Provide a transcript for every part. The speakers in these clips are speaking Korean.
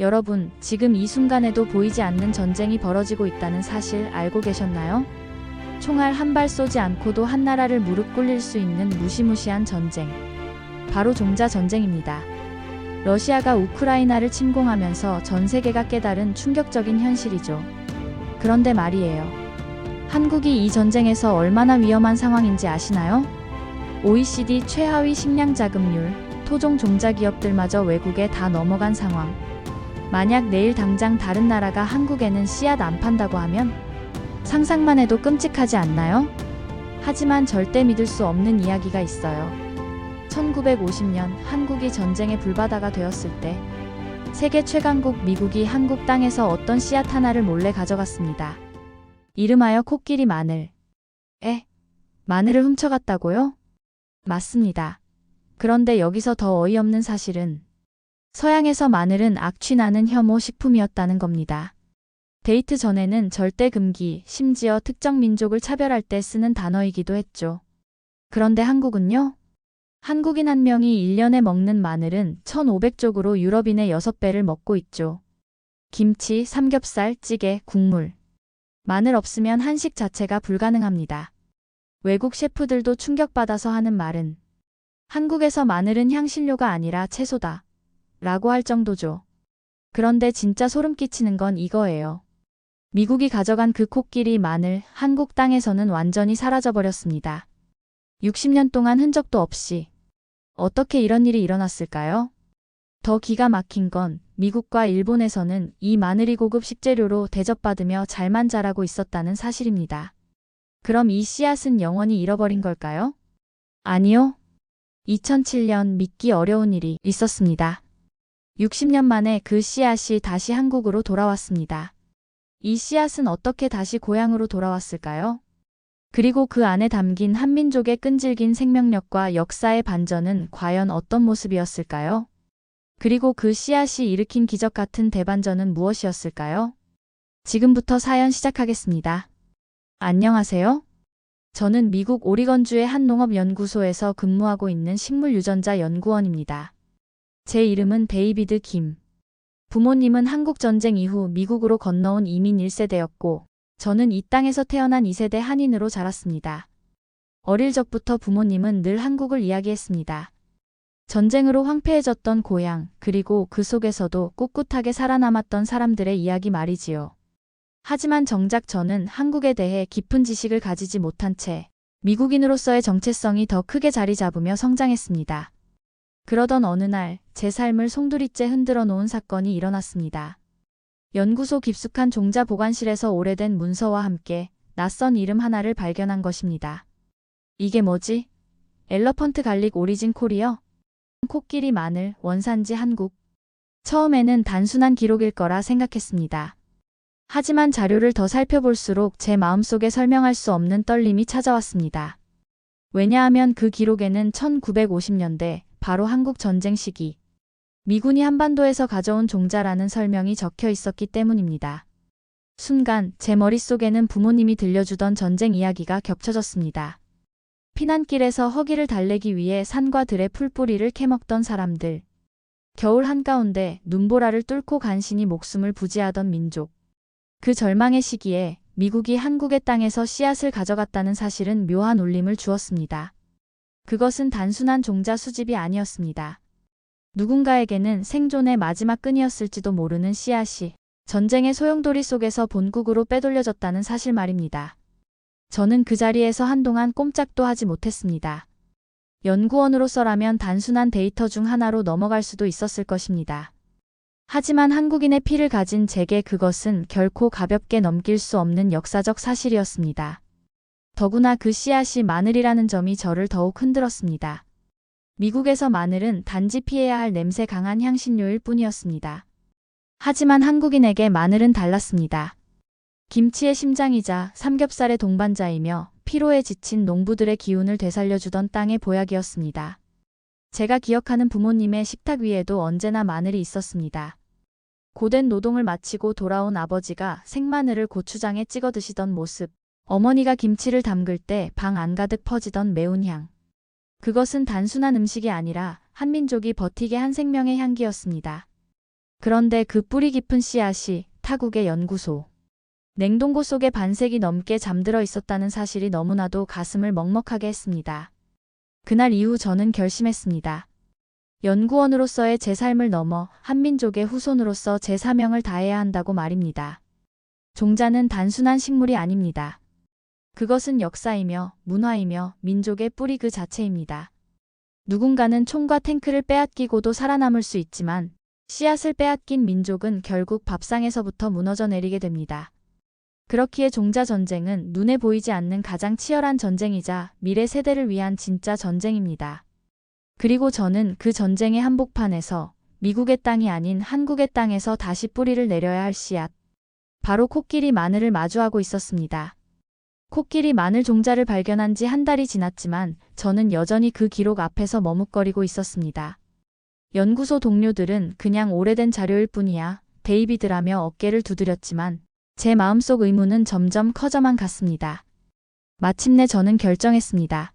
여러분, 지금 이 순간에도 보이지 않는 전쟁이 벌어지고 있다는 사실 알고 계셨나요? 총알 한 발 쏘지 않고도 한 나라를 무릎 꿇릴 수 있는 무시무시한 전쟁. 바로 종자 전쟁입니다. 러시아가 우크라이나를 침공하면서 전 세계가 깨달은 충격적인 현실이죠. 그런데 말이에요. 한국이 이 전쟁에서 얼마나 위험한 상황인지 아시나요? OECD 최하위 식량 자급률, 토종 종자 기업들마저 외국에 다 넘어간 상황. 만약 내일 당장 다른 나라가 한국에는 씨앗 안 판다고 하면 상상만 해도 끔찍하지 않나요? 하지만 절대 믿을 수 없는 이야기가 있어요. 1950년 한국이 전쟁의 불바다가 되었을 때 세계 최강국 미국이 한국 땅에서 어떤 씨앗 하나를 몰래 가져갔습니다. 이름하여 코끼리 마늘. 에? 마늘을 훔쳐갔다고요? 맞습니다. 그런데 여기서 더 어이없는 사실은 서양에서 마늘은 악취나는 혐오 식품이었다는 겁니다. 데이트 전에는 절대 금기, 심지어 특정 민족을 차별할 때 쓰는 단어이기도 했죠. 그런데 한국은요? 한국인 한 명이 1년에 먹는 마늘은 1,500쪽으로 유럽인의 6배를 먹고 있죠. 김치, 삼겹살, 찌개, 국물. 마늘 없으면 한식 자체가 불가능합니다. 외국 셰프들도 충격받아서 하는 말은 한국에서 마늘은 향신료가 아니라 채소다. 라고 할 정도죠. 그런데 진짜 소름 끼치는 건 이거예요. 미국이 가져간 그 코끼리 마늘 한국 땅에서는 완전히 사라져버렸습니다. 60년 동안 흔적도 없이 어떻게 이런 일이 일어났을까요? 더 기가 막힌 건 미국과 일본에서는 이 마늘이 고급 식재료로 대접받으며 잘만 자라고 있었다는 사실입니다. 그럼 이 씨앗은 영원히 잃어버린 걸까요? 아니요. 2007년 믿기 어려운 일이 있었습니다. 60년 만에 그 씨앗이 다시 한국으로 돌아왔습니다. 이 씨앗은 어떻게 다시 고향으로 돌아왔을까요? 그리고 그 안에 담긴 한민족의 끈질긴 생명력과 역사의 반전은 과연 어떤 모습이었을까요? 그리고 그 씨앗이 일으킨 기적 같은 대반전은 무엇이었을까요? 지금부터 사연 시작하겠습니다. 안녕하세요. 저는 미국 오리건주의 한 농업연구소에서 근무하고 있는 식물유전자 연구원입니다. 제 이름은 데이비드 김. 부모님은 한국전쟁 이후 미국으로 건너온 이민 1세대였고, 저는 이 땅에서 태어난 2세대 한인으로 자랐습니다. 어릴 적부터 부모님은 늘 한국을 이야기했습니다. 전쟁으로 황폐해졌던 고향, 그리고 그 속에서도 꿋꿋하게 살아남았던 사람들의 이야기 말이지요. 하지만 정작 저는 한국에 대해 깊은 지식을 가지지 못한 채 미국인으로서의 정체성이 더 크게 자리 잡으며 성장했습니다. 그러던 어느 날 제 삶을 송두리째 흔들어 놓은 사건이 일어났습니다. 연구소 깊숙한 종자 보관실에서 오래된 문서와 함께 낯선 이름 하나를 발견한 것입니다. 이게 뭐지? 엘러펀트 갈릭 오리진 코리어? 코끼리 마늘, 원산지 한국. 처음에는 단순한 기록일 거라 생각했습니다. 하지만 자료를 더 살펴볼수록 제 마음속에 설명할 수 없는 떨림이 찾아왔습니다. 왜냐하면 그 기록에는 1950년대, 바로 한국 전쟁 시기, 미군이 한반도에서 가져온 종자라는 설명이 적혀 있었기 때문입니다. 순간 제 머릿속에는 부모님이 들려주던 전쟁 이야기가 겹쳐졌습니다. 피난길에서 허기를 달래기 위해 산과 들의 풀뿌리를 캐먹던 사람들. 겨울 한가운데 눈보라를 뚫고 간신히 목숨을 부지하던 민족. 그 절망의 시기에 미국이 한국의 땅에서 씨앗을 가져갔다는 사실은 묘한 울림을 주었습니다. 그것은 단순한 종자 수집이 아니었습니다. 누군가에게는 생존의 마지막 끈이었을지도 모르는 씨앗이 전쟁의 소용돌이 속에서 본국으로 빼돌려졌다는 사실 말입니다. 저는 그 자리에서 한동안 꼼짝도 하지 못했습니다. 연구원으로서라면 단순한 데이터 중 하나로 넘어갈 수도 있었을 것입니다. 하지만 한국인의 피를 가진 제게 그것은 결코 가볍게 넘길 수 없는 역사적 사실이었습니다. 더구나 그 씨앗이 마늘이라는 점이 저를 더욱 흔들었습니다. 미국에서 마늘은 단지 피해야 할 냄새 강한 향신료일 뿐이었습니다. 하지만 한국인에게 마늘은 달랐습니다. 김치의 심장이자 삼겹살의 동반자이며 피로에 지친 농부들의 기운을 되살려주던 땅의 보약이었습니다. 제가 기억하는 부모님의 식탁 위에도 언제나 마늘이 있었습니다. 고된 노동을 마치고 돌아온 아버지가 생마늘을 고추장에 찍어 드시던 모습, 어머니가 김치를 담글 때 방 안 가득 퍼지던 매운 향. 그것은 단순한 음식이 아니라 한민족이 버티게 한 생명의 향기였습니다. 그런데 그 뿌리 깊은 씨앗이 타국의 연구소. 냉동고 속에 반세기 넘게 잠들어 있었다는 사실이 너무나도 가슴을 먹먹하게 했습니다. 그날 이후 저는 결심했습니다. 연구원으로서의 제 삶을 넘어 한민족의 후손으로서 제 사명을 다해야 한다고 말입니다. 종자는 단순한 식물이 아닙니다. 그것은 역사이며 문화이며 민족의 뿌리 그 자체입니다. 누군가는 총과 탱크를 빼앗기고도 살아남을 수 있지만 씨앗을 빼앗긴 민족은 결국 밥상에서부터 무너져 내리게 됩니다. 그렇기에 종자 전쟁은 눈에 보이지 않는 가장 치열한 전쟁이자 미래 세대를 위한 진짜 전쟁입니다. 그리고 저는 그 전쟁의 한복판에서 미국의 땅이 아닌 한국의 땅에서 다시 뿌리를 내려야 할 씨앗. 바로 코끼리 마늘을 마주하고 있었습니다. 코끼리 마늘 종자를 발견한 지 한 달이 지났지만 저는 여전히 그 기록 앞에서 머뭇거리고 있었습니다. 연구소 동료들은 그냥 오래된 자료일 뿐이야. 데이비드라며 어깨를 두드렸지만 제 마음속 의문은 점점 커져만 갔습니다. 마침내 저는 결정했습니다.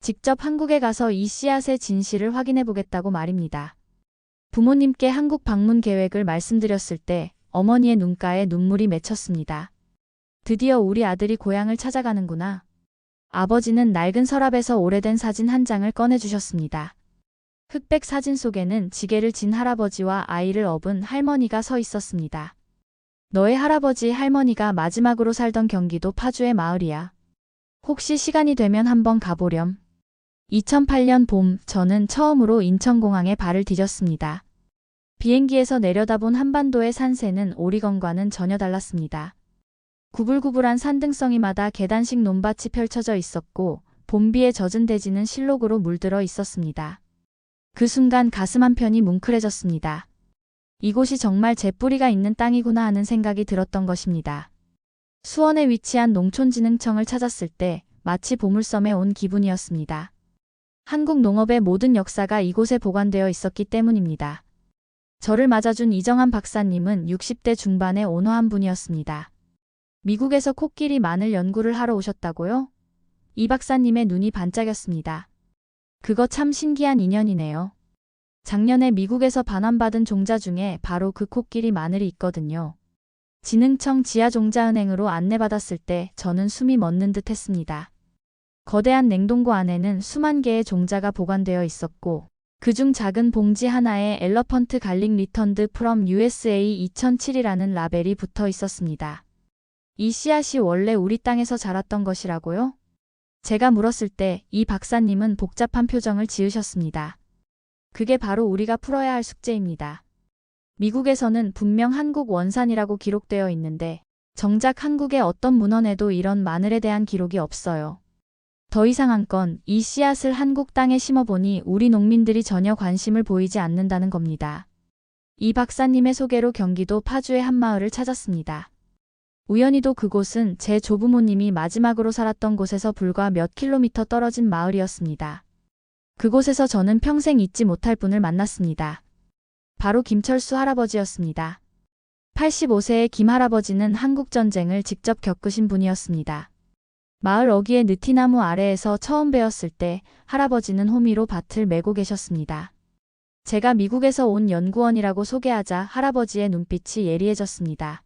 직접 한국에 가서 이 씨앗의 진실을 확인해 보겠다고 말입니다. 부모님께 한국 방문 계획을 말씀드렸을 때 어머니의 눈가에 눈물이 맺혔습니다. 드디어 우리 아들이 고향을 찾아가는구나. 아버지는 낡은 서랍에서 오래된 사진 한 장을 꺼내주셨습니다. 흑백 사진 속에는 지게를 진 할아버지와 아이를 업은 할머니가 서 있었습니다. 너의 할아버지 할머니가 마지막으로 살던 경기도 파주의 마을이야. 혹시 시간이 되면 한번 가보렴. 2008년 봄, 저는 처음으로 인천공항에 발을 디뎠습니다. 비행기에서 내려다본 한반도의 산세는 오리건과는 전혀 달랐습니다. 구불구불한 산등성이마다 계단식 논밭이 펼쳐져 있었고, 봄비에 젖은 대지는 실록으로 물들어 있었습니다. 그 순간 가슴 한편이 뭉클해졌습니다. 이곳이 정말 제 뿌리가 있는 땅이구나 하는 생각이 들었던 것입니다. 수원에 위치한 농촌진흥청을 찾았을 때 마치 보물섬에 온 기분이었습니다. 한국 농업의 모든 역사가 이곳에 보관되어 있었기 때문입니다. 저를 맞아준 이정한 박사님은 60대 중반의 온화한 분이었습니다. 미국에서 코끼리 마늘 연구를 하러 오셨다고요? 이 박사님의 눈이 반짝였습니다. 그거 참 신기한 인연이네요. 작년에 미국에서 반환받은 종자 중에 바로 그 코끼리 마늘이 있거든요. 진흥청 지하종자은행으로 안내받았을 때 저는 숨이 멎는 듯 했습니다. 거대한 냉동고 안에는 수만 개의 종자가 보관되어 있었고 그중 작은 봉지 하나에 엘러펀트 갈릭 리턴드 프롬 USA 2007이라는 라벨이 붙어 있었습니다. 이 씨앗이 원래 우리 땅에서 자랐던 것이라고요? 제가 물었을 때 이 박사님은 복잡한 표정을 지으셨습니다. 그게 바로 우리가 풀어야 할 숙제입니다. 미국에서는 분명 한국 원산이라고 기록되어 있는데 정작 한국의 어떤 문헌에도 이런 마늘에 대한 기록이 없어요. 더 이상한 건 이 씨앗을 한국 땅에 심어보니 우리 농민들이 전혀 관심을 보이지 않는다는 겁니다. 이 박사님의 소개로 경기도 파주의 한 마을을 찾았습니다. 우연히도 그곳은 제 조부모님이 마지막으로 살았던 곳에서 불과 몇 킬로미터 떨어진 마을이었습니다. 그곳에서 저는 평생 잊지 못할 분을 만났습니다. 바로 김철수 할아버지였습니다. 85세의 김 할아버지는 한국전쟁을 직접 겪으신 분이었습니다. 마을 어귀의 느티나무 아래에서 처음 배웠을 때 할아버지는 호미로 밭을 메고 계셨습니다. 제가 미국에서 온 연구원이라고 소개하자 할아버지의 눈빛이 예리해졌습니다.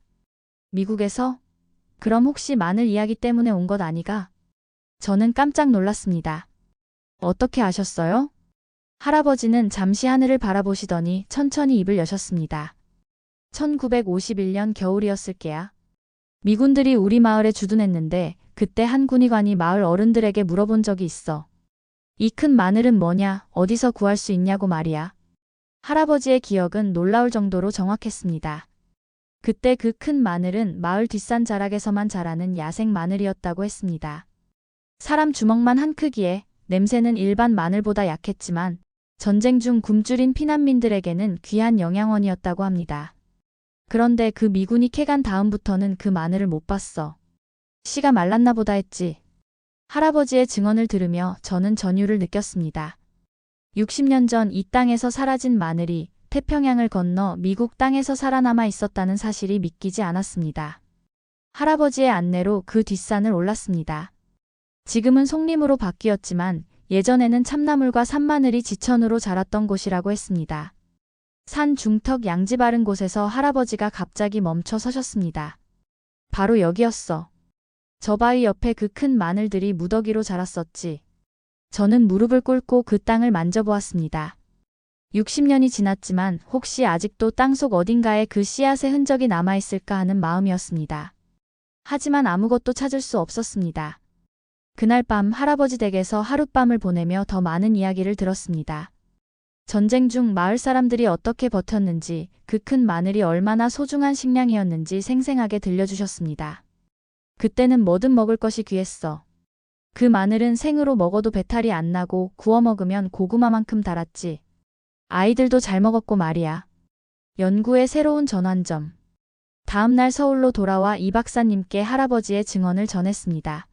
미국에서? 그럼 혹시 마늘 이야기 때문에 온 것 아니가? 저는 깜짝 놀랐습니다. 어떻게 아셨어요? 할아버지는 잠시 하늘을 바라보시더니 천천히 입을 여셨습니다. 1951년 겨울이었을 게야. 미군들이 우리 마을에 주둔했는데 그때 한 군의관이 마을 어른들에게 물어본 적이 있어. 이 큰 마늘은 뭐냐, 어디서 구할 수 있냐고 말이야. 할아버지의 기억은 놀라울 정도로 정확했습니다. 그때 그 큰 마늘은 마을 뒷산 자락에서만 자라는 야생 마늘이었다고 했습니다. 사람 주먹만 한 크기에 냄새는 일반 마늘보다 약했지만 전쟁 중 굶주린 피난민들에게는 귀한 영양원이었다고 합니다. 그런데 그 미군이 캐간 다음부터는 그 마늘을 못 봤어. 씨가 말랐나 보다 했지. 할아버지의 증언을 들으며 저는 전율을 느꼈습니다. 60년 전 이 땅에서 사라진 마늘이 태평양을 건너 미국 땅에서 살아남아 있었다는 사실이 믿기지 않았습니다. 할아버지의 안내로 그 뒷산을 올랐습니다. 지금은 송림으로 바뀌었지만 예전에는 참나물과 산마늘이 지천으로 자랐던 곳이라고 했습니다. 산 중턱 양지 바른 곳에서 할아버지가 갑자기 멈춰 서셨습니다. 바로 여기였어. 저 바위 옆에 그 큰 마늘들이 무더기로 자랐었지. 저는 무릎을 꿇고 그 땅을 만져보았습니다. 60년이 지났지만 혹시 아직도 땅속 어딘가에 그 씨앗의 흔적이 남아있을까 하는 마음이었습니다. 하지만 아무것도 찾을 수 없었습니다. 그날 밤 할아버지 댁에서 하룻밤을 보내며 더 많은 이야기를 들었습니다. 전쟁 중 마을 사람들이 어떻게 버텼는지, 그 큰 마늘이 얼마나 소중한 식량이었는지 생생하게 들려주셨습니다. 그때는 뭐든 먹을 것이 귀했어. 그 마늘은 생으로 먹어도 배탈이 안 나고 구워 먹으면 고구마만큼 달았지. 아이들도 잘 먹었고 말이야. 연구의 새로운 전환점. 다음 날 서울로 돌아와 이 박사님께 할아버지의 증언을 전했습니다.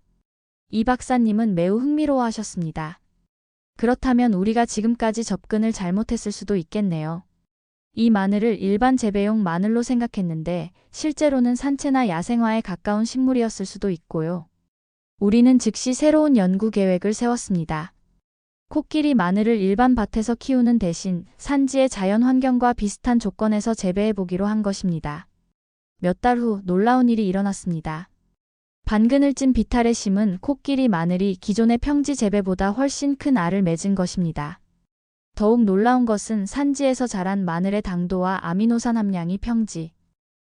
이 박사님은 매우 흥미로워하셨습니다. 그렇다면 우리가 지금까지 접근을 잘못했을 수도 있겠네요. 이 마늘을 일반 재배용 마늘로 생각했는데 실제로는 산채나 야생화에 가까운 식물이었을 수도 있고요. 우리는 즉시 새로운 연구 계획을 세웠습니다. 코끼리 마늘을 일반 밭에서 키우는 대신 산지의 자연 환경과 비슷한 조건에서 재배해 보기로 한 것입니다. 몇 달 후 놀라운 일이 일어났습니다. 반근을 찐 비탈에 심은 코끼리 마늘이 기존의 평지 재배보다 훨씬 큰 알을 맺은 것입니다. 더욱 놀라운 것은 산지에서 자란 마늘의 당도와 아미노산 함량이 평지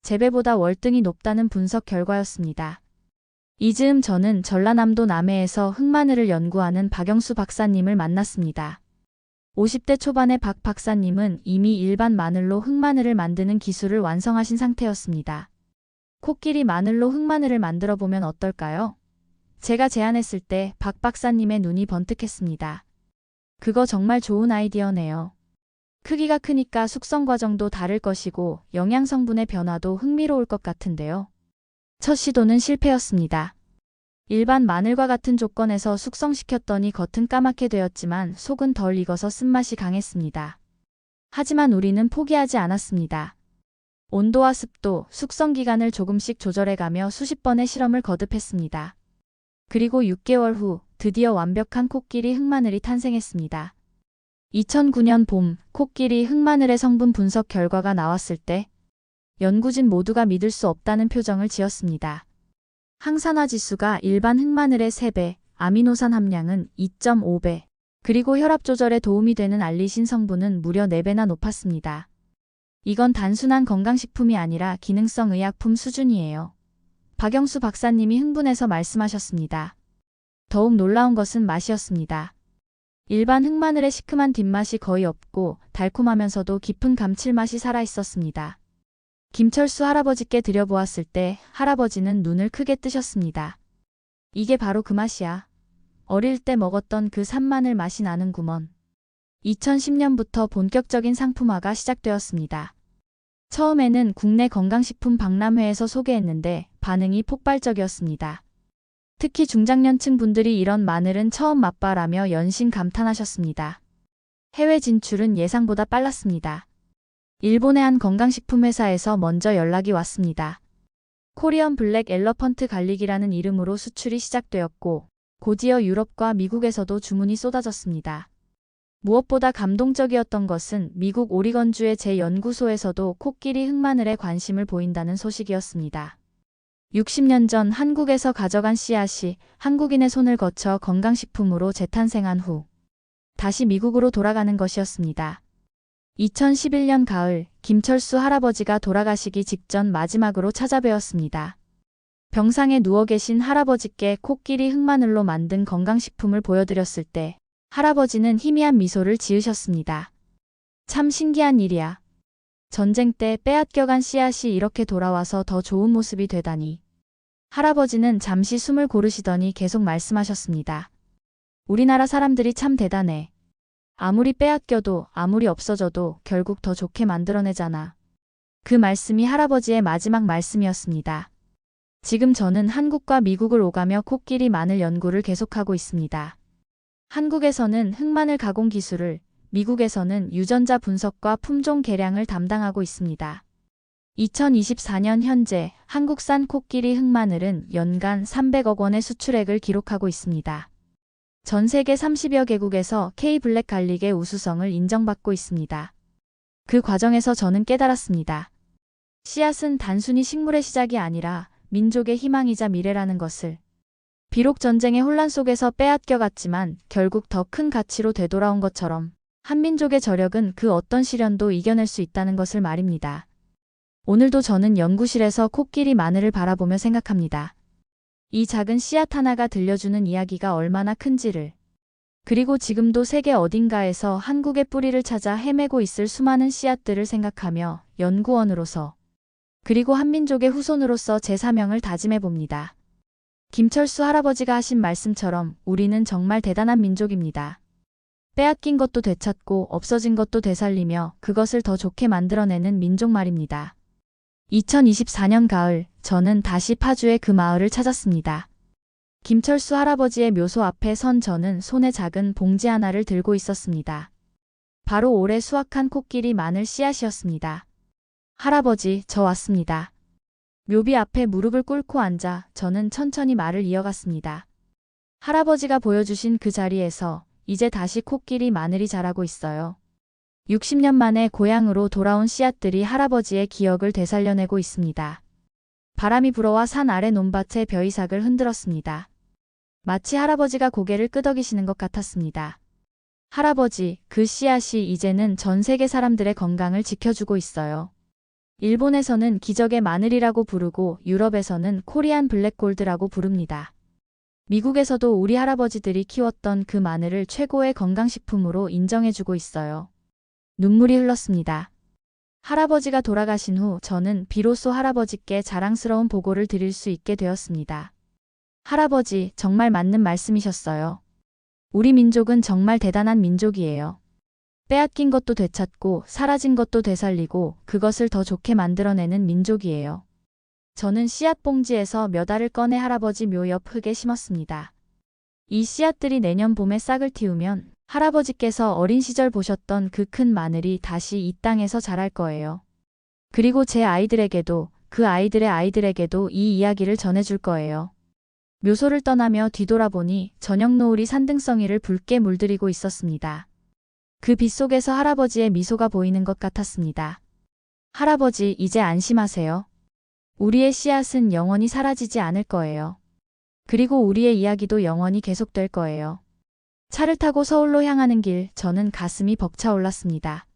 재배보다 월등히 높다는 분석 결과였습니다. 이 즈음 저는 전라남도 남해에서 흑마늘을 연구하는 박영수 박사님을 만났습니다. 50대 초반의 박 박사님은 이미 일반 마늘로 흑마늘을 만드는 기술을 완성하신 상태였습니다. 코끼리 마늘로 흑마늘을 만들어 보면 어떨까요? 제가 제안했을 때 박 박사님의 눈이 번뜩했습니다. 그거 정말 좋은 아이디어네요. 크기가 크니까 숙성 과정도 다를 것이고 영양 성분의 변화도 흥미로울 것 같은데요. 첫 시도는 실패였습니다. 일반 마늘과 같은 조건에서 숙성시켰더니 겉은 까맣게 되었지만 속은 덜 익어서 쓴맛이 강했습니다. 하지만 우리는 포기하지 않았습니다. 온도와 습도, 숙성 기간을 조금씩 조절해가며 수십 번의 실험을 거듭했습니다. 그리고 6개월 후 드디어 완벽한 코끼리 흑마늘이 탄생했습니다. 2009년 봄 코끼리 흑마늘의 성분 분석 결과가 나왔을 때 연구진 모두가 믿을 수 없다는 표정을 지었습니다. 항산화 지수가 일반 흑마늘의 3배, 아미노산 함량은 2.5배, 그리고 혈압 조절에 도움이 되는 알리신 성분은 무려 4배나 높았습니다. 이건 단순한 건강식품이 아니라 기능성 의약품 수준이에요. 박영수 박사님이 흥분해서 말씀하셨습니다. 더욱 놀라운 것은 맛이었습니다. 일반 흑마늘의 시큼한 뒷맛이 거의 없고 달콤하면서도 깊은 감칠맛이 살아있었습니다. 김철수 할아버지께 드려보았을 때 할아버지는 눈을 크게 뜨셨습니다. 이게 바로 그 맛이야. 어릴 때 먹었던 그 산마늘 맛이 나는구먼. 2010년부터 본격적인 상품화가 시작되었습니다. 처음에는 국내 건강식품 박람회에서 소개했는데 반응이 폭발적이었습니다. 특히 중장년층 분들이 이런 마늘은 처음 맛봐라며 연신 감탄하셨습니다. 해외 진출은 예상보다 빨랐습니다. 일본의 한 건강식품 회사에서 먼저 연락이 왔습니다. 코리언 블랙 엘러펀트 갈릭이라는 이름으로 수출이 시작되었고 곧이어 유럽과 미국에서도 주문이 쏟아졌습니다. 무엇보다 감동적이었던 것은 미국 오리건주의 제 연구소에서도 코끼리 흑마늘에 관심을 보인다는 소식이었습니다. 60년 전 한국에서 가져간 씨앗이 한국인의 손을 거쳐 건강식품으로 재탄생한 후 다시 미국으로 돌아가는 것이었습니다. 2011년 가을 김철수 할아버지가 돌아가시기 직전 마지막으로 찾아뵈었습니다. 병상에 누워 계신 할아버지께 코끼리 흑마늘로 만든 건강식품을 보여드렸을 때 할아버지는 희미한 미소를 지으셨습니다. 참 신기한 일이야. 전쟁 때 빼앗겨간 씨앗이 이렇게 돌아와서 더 좋은 모습이 되다니. 할아버지는 잠시 숨을 고르시더니 계속 말씀하셨습니다. 우리나라 사람들이 참 대단해. 아무리 빼앗겨도 아무리 없어져도 결국 더 좋게 만들어내잖아. 그 말씀이 할아버지의 마지막 말씀이었습니다. 지금 저는 한국과 미국을 오가며 코끼리 마늘 연구를 계속하고 있습니다. 한국에서는 흑마늘 가공 기술을, 미국에서는 유전자 분석과 품종 개량을 담당하고 있습니다. 2024년 현재 한국산 코끼리 흑마늘은 연간 300억 원의 수출액을 기록하고 있습니다. 전 세계 30여 개국에서 K 블랙 갈릭의 우수성을 인정받고 있습니다. 그 과정에서 저는 깨달았습니다. 씨앗은 단순히 식물의 시작이 아니라 민족의 희망이자 미래라는 것을. 비록 전쟁의 혼란 속에서 빼앗겨갔지만 결국 더 큰 가치로 되돌아온 것처럼 한민족의 저력은 그 어떤 시련도 이겨낼 수 있다는 것을 말입니다. 오늘도 저는 연구실에서 코끼리 마늘을 바라보며 생각합니다. 이 작은 씨앗 하나가 들려주는 이야기가 얼마나 큰지를. 그리고 지금도 세계 어딘가에서 한국의 뿌리를 찾아 헤매고 있을 수많은 씨앗들을 생각하며 연구원으로서 그리고 한민족의 후손으로서 제 사명을 다짐해 봅니다. 김철수 할아버지가 하신 말씀처럼 우리는 정말 대단한 민족입니다. 빼앗긴 것도 되찾고 없어진 것도 되살리며 그것을 더 좋게 만들어내는 민족 말입니다. 2024년 가을, 저는 다시 파주의 그 마을을 찾았습니다. 김철수 할아버지의 묘소 앞에 선 저는 손에 작은 봉지 하나를 들고 있었습니다. 바로 올해 수확한 코끼리 마늘 씨앗이었습니다. 할아버지, 저 왔습니다. 묘비 앞에 무릎을 꿇고 앉아 저는 천천히 말을 이어갔습니다. 할아버지가 보여주신 그 자리에서 이제 다시 코끼리 마늘이 자라고 있어요. 60년 만에 고향으로 돌아온 씨앗들이 할아버지의 기억을 되살려내고 있습니다. 바람이 불어와 산 아래 논밭의 벼이삭을 흔들었습니다. 마치 할아버지가 고개를 끄덕이시는 것 같았습니다. 할아버지, 그 씨앗이 이제는 전 세계 사람들의 건강을 지켜주고 있어요. 일본에서는 기적의 마늘이라고 부르고 유럽에서는 코리안 블랙골드라고 부릅니다. 미국에서도 우리 할아버지들이 키웠던 그 마늘을 최고의 건강식품으로 인정해주고 있어요. 눈물이 흘렀습니다. 할아버지가 돌아가신 후 저는 비로소 할아버지께 자랑스러운 보고를 드릴 수 있게 되었습니다. 할아버지, 정말 맞는 말씀이셨어요. 우리 민족은 정말 대단한 민족이에요. 빼앗긴 것도 되찾고 사라진 것도 되살리고 그것을 더 좋게 만들어내는 민족이에요. 저는 씨앗 봉지에서 몇 알을 꺼내 할아버지 묘 옆 흙에 심었습니다. 이 씨앗들이 내년 봄에 싹을 틔우면 할아버지께서 어린 시절 보셨던 그 큰 마늘이 다시 이 땅에서 자랄 거예요. 그리고 제 아이들에게도 그 아이들의 아이들에게도 이 이야기를 전해줄 거예요. 묘소를 떠나며 뒤돌아보니 저녁 노을이 산등성이를 붉게 물들이고 있었습니다. 그 빛 속에서 할아버지의 미소가 보이는 것 같았습니다. 할아버지, 이제 안심하세요. 우리의 씨앗은 영원히 사라지지 않을 거예요. 그리고 우리의 이야기도 영원히 계속될 거예요. 차를 타고 서울로 향하는 길, 저는 가슴이 벅차올랐습니다.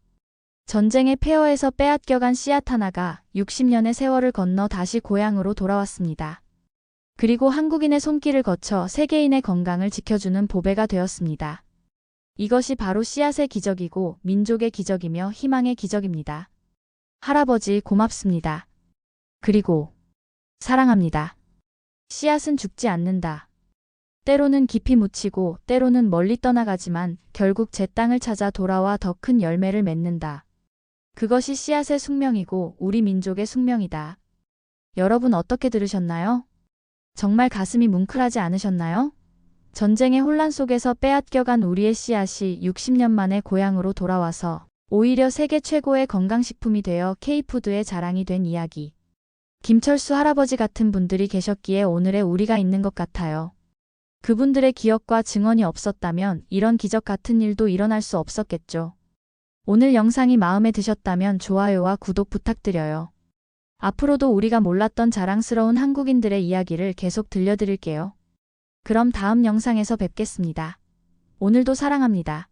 전쟁의 폐허에서 빼앗겨간 씨앗 하나가 60년의 세월을 건너 다시 고향으로 돌아왔습니다. 그리고 한국인의 손길을 거쳐 세계인의 건강을 지켜주는 보배가 되었습니다. 이것이 바로 씨앗의 기적이고 민족의 기적이며 희망의 기적입니다. 할아버지 고맙습니다. 그리고 사랑합니다. 씨앗은 죽지 않는다. 때로는 깊이 묻히고 때로는 멀리 떠나가지만 결국 제 땅을 찾아 돌아와 더 큰 열매를 맺는다. 그것이 씨앗의 숙명이고 우리 민족의 숙명이다. 여러분 어떻게 들으셨나요? 정말 가슴이 뭉클하지 않으셨나요? 전쟁의 혼란 속에서 빼앗겨간 우리의 씨앗이 60년 만에 고향으로 돌아와서 오히려 세계 최고의 건강식품이 되어 K푸드의 자랑이 된 이야기. 김철수 할아버지 같은 분들이 계셨기에 오늘의 우리가 있는 것 같아요. 그분들의 기억과 증언이 없었다면 이런 기적 같은 일도 일어날 수 없었겠죠. 오늘 영상이 마음에 드셨다면 좋아요와 구독 부탁드려요. 앞으로도 우리가 몰랐던 자랑스러운 한국인들의 이야기를 계속 들려드릴게요. 그럼 다음 영상에서 뵙겠습니다. 오늘도 사랑합니다.